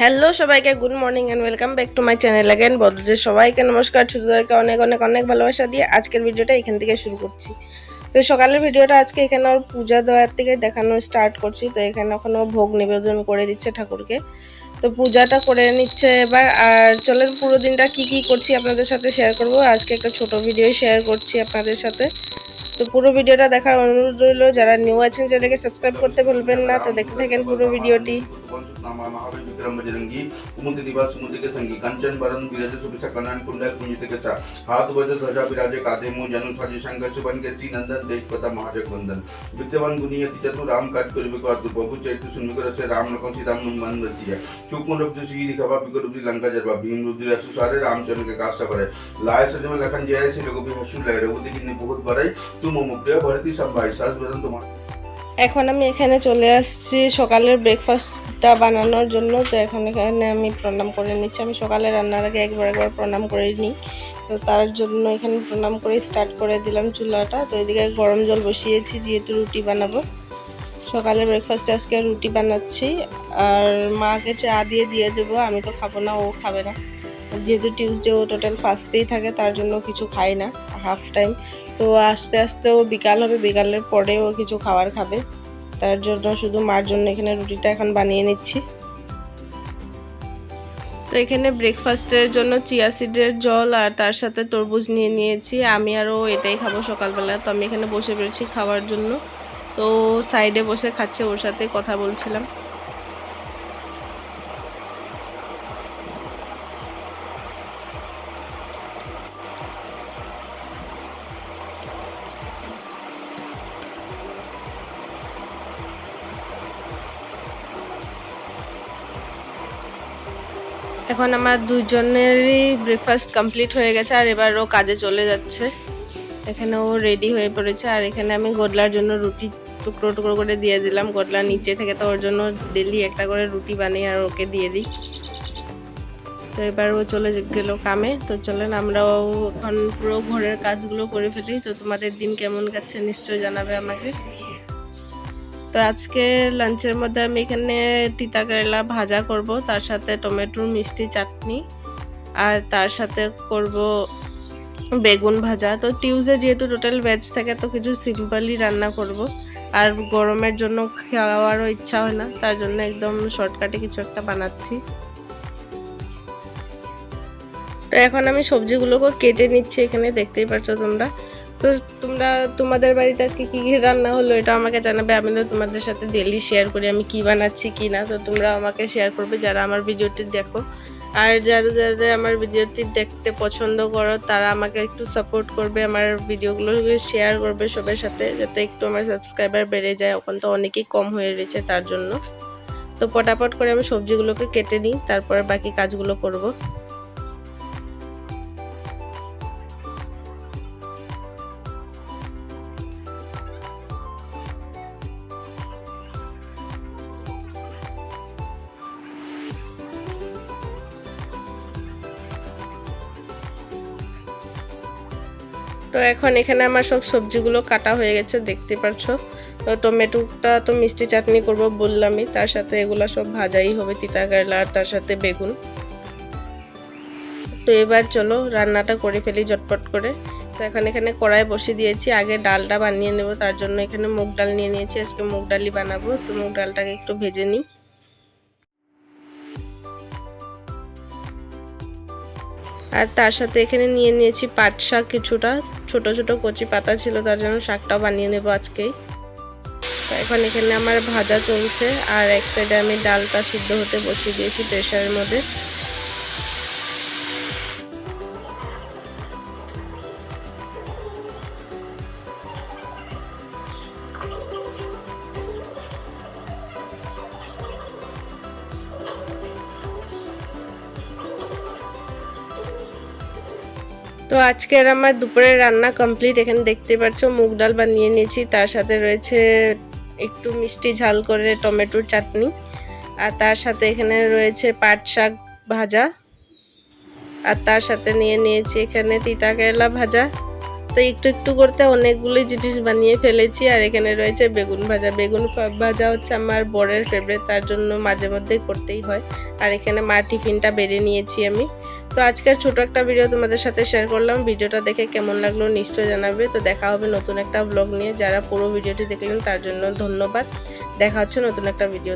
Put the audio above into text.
Hello সবাইকে good morning and welcome back to my channel again বন্ধুদের সবাইকে নমস্কার ছোটদেরকে অনেক অনেক অনেক ভালোবাসা দিয়ে আজকের ভিডিওটা এখান থেকে শুরু করছি। তো সকালের ভিডিওটা আজকে এখানে ওর পূজা দেওয়ার থেকে দেখানো স্টার্ট করছি। তো এখানে এখন ও ভোগ নিবেদন করে দিচ্ছে ঠাকুরকে। তো পূজাটা করে নিচ্ছে এবার। আর চলেন পুরো দিনটা কি কি করছি আপনাদের সাথে শেয়ার করব। আজকে একটা ছোট ভিডিও শেয়ার করছি আপনাদের সাথে। তো পুরো ভিডিওটা দেখার অনুরোধ রইল, যারা নিউ আছেন চ্যানেলকে সাবস্ক্রাইব করতে ভুলবেন না, তো দেখতে থাকেন পুরো ভিডিওটি नामा महावीर विक्रम लखन सीता रामचंद्र के से लोग भी हसु लय रघुपति की बहुत बड़ाई तुम प्रिय भरती बदन तुम्हारा এখন আমি এখানে চলে আসছি। সকালের ব্রেকফাস্টটা বানানোর জন্য। তো এখন এখানে আমি প্রণাম করে নিচ্ছি। আমি সকালে রান্নার আগে একবার একবার প্রণাম করে নিই তো তার জন্য এখানে প্রণাম করে স্টার্ট করে দিলাম চুলাটা। তো এদিকে গরম জল বসিয়েছি, যেহেতু রুটি বানাবো। সকালে ব্রেকফাস্টে আজকে রুটি বানাচ্ছি। আর মাকে চা দিয়ে দিয়ে দেবো। আমি তো খাব না, ও খাবে না। যেহেতু টিউসডে ও টোটাল ফার্স্টেই থাকে, তার জন্য কিছু খায় না হাফ টাইম তো আস্তে আস্তে ও বিকাল হবে, বিকালের পরে ও কিছু খাবার খাবে। তার জন্য শুধু মার জন্য এখানে রুটিটা এখন বানিয়ে নিচ্ছি। তো এখানে ব্রেকফাস্টের জন্য চিয়া সিডের জল আর তার সাথে তরমুজ নিয়ে নিয়েছি। আমি আরও এটাই খাব সকালবেলা। তো আমি এখানে বসে পড়েছি খাওয়ার জন্য। তো সাইডে বসে খাচ্ছে, ওর সাথে কথা বলছিলাম। এখন আমার দুজনেরই ব্রেকফাস্ট কমপ্লিট হয়ে গেছে, আর এবার ও কাজে চলে যাচ্ছে। এখানে ও রেডি হয়ে পড়েছে, আর এখানে আমি গোডলার জন্য রুটি টুকরো টুকরো করে দিয়ে দিলাম। গোডলা নিচে থেকে তো ওর জন্য ডেলি একটা করে রুটি বানিয়ে আর ওকে দিয়ে দিই। তো এবার ও চলে গেল কামে। তো চলেন আমরাও এখন পুরো ঘরের কাজগুলো করে ফেলি। তো তোমাদের দিন কেমন গেছে নিশ্চয়ই জানাবে আমাকে। তো আজকে লাঞ্চের মধ্যে আমি এখানে তিতা কেরলা ভাজা করব, তার সাথে টমেটোর মিষ্টি চাটনি, আর তার সাথে করব বেগুন ভাজা। তো টিউসডে যেহেতু টোটাল ভেজ থাকে, তো কিছু সিম্পলই রান্না করব। আর গরমের জন্য খাওয়ারও ইচ্ছা হয় না, তার জন্য একদম শর্টকাটে কিছু একটা বানাচ্ছি। তো এখন আমি সবজিগুলোকে কেটে নিচ্ছি, এখানে দেখতেই পাচ্ছ তোমরা। তো তোমরা, তোমাদের বাড়িতে আজকে কী কী রান্না হলো এটা আমাকে জানাবে। আমি তো তোমাদের সাথে ডেলি শেয়ার করি আমি কী বানাচ্ছি, কি না। তো তোমরা আমাকে শেয়ার করবে যারা আমার ভিডিওটি দেখো। আর যারা যারা আমার ভিডিওটি দেখতে পছন্দ করো, তারা আমাকে একটু সাপোর্ট করবে, আমার ভিডিওগুলো শেয়ার করবে সবার সাথে, যাতে একটু আমার সাবস্ক্রাইবার বেড়ে যায়। ওখান তো অনেকেই কম হয়ে রয়েছে তার জন্য। তো পটাপট করে আমি সবজিগুলোকে কেটে নিই, তারপরে বাকি কাজগুলো করব। তো এখন এখানে আমার সব সবজিগুলো কাটা হয়ে গেছে, দেখতে পাচ্ছ তো টমেটোটা তো মিষ্টি চাটনি করব বললামই, তার সাথে এগুলো সব ভাজাই হবে, তিতা কেরলা আর তার সাথে বেগুন। তো এবার চলো রান্নাটা করে ফেলি জটপট করে। তো এখন এখানে কড়াই বসিয়ে দিয়েছি, আগে ডালটা বানিয়ে নেব, তার জন্য এখানে মুগ ডাল নিয়ে নিয়েছি, আজকে মুগ ডালই বানাবো। তো মুগ ডালটাকে একটু ভেজে নিই। আর তার সাথে এখানে নিয়ে নিয়েছি পাট শাক কিছুটা। ছোট ছোট কচি পাতা ছিল, তার জন্য শাকটাও বানিয়ে নেব আজকেই। তো এখন এখানে আমার ভাজা চলছে, আর এক সাইডে আমি ডালটা সিদ্ধ হতে বসিয়ে দিয়েছি প্রেশারের মধ্যে। তো আজকের আমার দুপুরের রান্না কমপ্লিট এখানে দেখতে পাচ্ছ, মুগ ডাল বানিয়ে নিয়েছি। তার সাথে রয়েছে একটু মিষ্টি ঝাল করে টমেটোর চাটনি। আর তার সাথে এখানে রয়েছে পাট শাক ভাজা। আর তার সাথে নিয়ে নিয়েছি এখানে তিতা কেরলা ভাজা। তো একটু একটু করতে অনেকগুলি জিনিস বানিয়ে ফেলেছি। আর এখানে রয়েছে বেগুন ভাজা। বেগুন ভাজা হচ্ছে আমার বরের ফেভারিট তার জন্য মাঝে মধ্যেই করতেই হয়। আর এখানে মা টিফিনটা বেড়ে নিয়েছি আমি। তো আজকের ছোট একটা ভিডিও তোমাদের সাথে শেয়ার করলাম। ভিডিওটা দেখে কেমন লাগল নিশ্চয় জানাবে। তো দেখা হবে নতুন একটা ব্লগ নিয়ে। যারা পুরো ভিডিওটি দেখলেন, তার জন্য ধন্যবাদ। দেখা হচ্ছে নতুন একটা ভিডিও